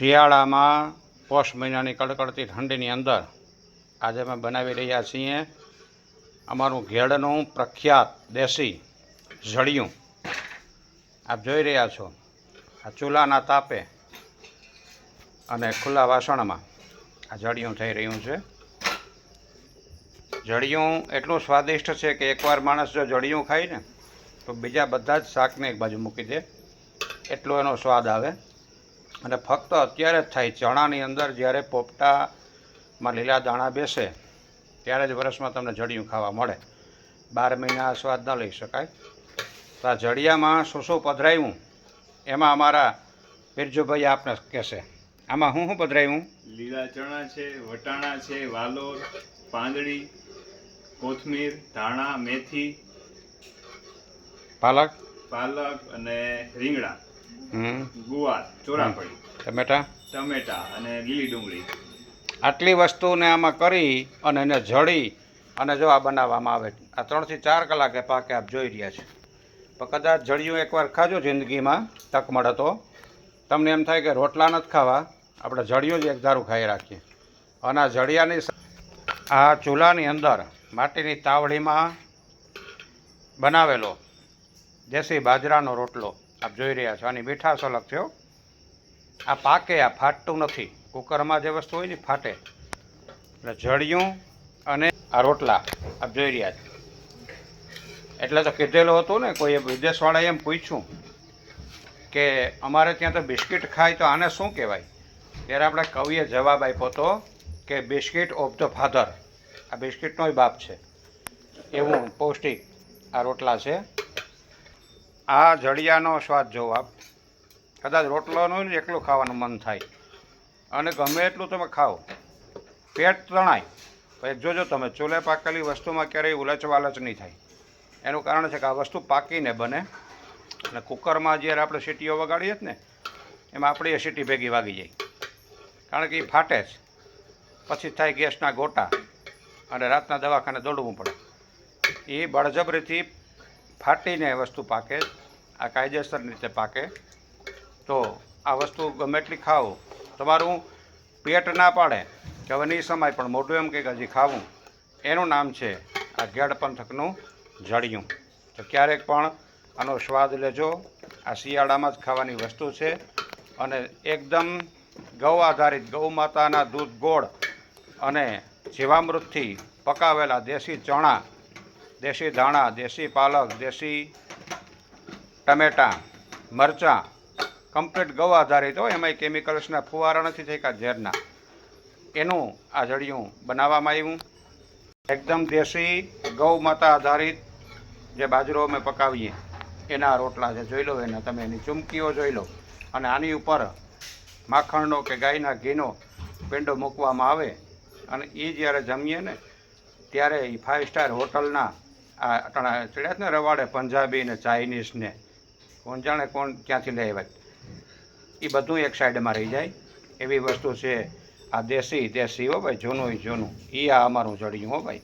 શિયાળામાં પોષ મહિનાની કડકડતી ઠંડીની અંદર આજે અમે બનાવી રહ્યા છીએ અમારું ઘેડનું પ્રખ્યાત દેશી જળિયું. આપ જોઈ રહ્યા છો આ ચૂલાના તાપે અને ખુલ્લા વાસણમાં આ જળિયું થઈ રહ્યું છે. જળિયું એટલું સ્વાદિષ્ટ છે કે એકવાર માણસ જો જળિયું ખાય ને તો બીજા બધા જ શાકને એક બાજુ મૂકી દે. એટલો એનો સ્વાદ આવે. અને ફક્ત અત્યારે જ થાય ચણાની અંદર જ્યારે પોપટામાં લીલા દાણા બેસે ત્યારે જ વરસમાં તમને જડિયું ખાવા મળે. બાર મહિના સ્વાદ ન લઈ શકાય. તો આ જડિયામાં શું શું પધરાયું એમાં અમારા બિરજુભાઈ આપને કહેશે. આમાં હું શું પધરાયું? લીલા ચણા છે વટાણા છે વાલોર પાંદડી કોથમીર ધાણા મેથી પાલક? પાલક અને રીંગણા. ગુવાર ચોરાફળી ટમેટા? ટમેટા અને લીલી ડુંગળી. આટલી વસ્તુને આમાં કરી અને એને જળી અને જો આ બનાવવામાં આવે. આ ત્રણથી ચાર કલાકે પાકે આપ જોઈ રહ્યા છે. પણ કદાચ જળિયું એકવાર ખાજો જિંદગીમાં તક મળે તો. તમને એમ થાય કે રોટલા નથી ખાવા આપણે જળિયું જ એક ધારું ખાઈ રાખીએ. અને આ જળિયાની આ ચૂલાની અંદર માટીની તાવડીમાં બનાવેલો દેશી બાજરાનો રોટલો. આપ જોઈ રહ્યા છો. આની મીઠાશ અલગ હો. આ પાકે, આ ફાટતું નથી. કુકરમાં જે વસ્તુ હોય ને ફાટે. એટલે જળિયું અને આ રોટલા આપ જોઈ રહ્યા છો. એટલે તો કીધેલું હતું ને, કોઈ વિદેશવાળાએ એમ પૂછ્યું કે અમારે ત્યાં તો બિસ્કિટ ખાય તો આને શું કહેવાય? ત્યારે આપણે કવિએ જવાબ આપ્યો હતો કે બિસ્કિટ ઓફ ધ ફાધર. આ બિસ્કિટનોય બાપ છે. એવું પૌષ્ટિક આ રોટલા છે. આ જળિયાનો સ્વાદ જોવો આપ, કદાચ રોટલોનું ને એકલું ખાવાનું મન થાય. અને ગમે એટલું તમે ખાઓ, પેટ તણાય. પણ જોજો તમે ચૂલે પાકેલી વસ્તુમાં ક્યારેય ઉલચ વાલચ નહીં થાય. એનું કારણ છે કે આ વસ્તુ પાકીને બને. અને કુકરમાં જ્યારે આપણે સીટીઓ વગાડીએ જ ને, એમાં આપણી એ સીટી ભેગી વાગી જાય. કારણ કે એ ફાટે જ. પછી થાય ગેસના ગોટા. અને રાતના દવાખાને દોડવું પડે. એ બળજબરીથી ફાટીને એ વસ્તુ પાકે, આ કાયદેસર રીતે પાકે. તો આ વસ્તુ ગમે એટલી ખાઓ. તમારું પેટ ના પાડે, કે હવે નહીં સમાય, પણ મોઢું એમ કંઈક હજી ખાવું. એનું નામ છે આ ગેડ પંથકનું જળિયું. તો ક્યારેક પણ આનો સ્વાદ લેજો. આ શિયાળામાં જ ખાવાની વસ્તુ છે. અને એકદમ ગૌ આધારિત, ગૌ માતાના દૂધ ગોળ અને જીવામૃતથી પકાવેલા દેશી ચણા દેશી ધાણા, દેશી પાલક, દેશી ટમેટાં, મરચાં કમ્પ્લીટ ગૌ આધારિત હોય, એમાંય કેમિકલ્સના ફુવારા નથી થયા ઝેરના. એનું આ જડિયું બનાવવામાં આવ્યું. એકદમ દેશી ગૌ માતા આધારિત જે બાજરો અમે પકાવીએ, એના રોટલા જે જોઈ લો, એના તમે એની ચૂમકીઓ જોઈ લો, અને આની ઉપર માખણનો કે ગાયના ઘીનો પેંડો મૂકવામાં આવે, અને એ જ્યારે જમીએ ને, ત્યારે એ ફાઇવ સ્ટાર હોટલના આ અટાણા ચડ્યા ને રવાડે પંજાબી ને ચાઇનીઝ ને કોણ જાણે કોણ ક્યાંથી લઈ આવ્યા એ બધું એક સાઈડમાં રહી જાય. એવી વસ્તુ છે આ દેશી દેશી હો ભાઈ, જૂનું જૂનું. એ આ અમારું જડિયું હો ભાઈ.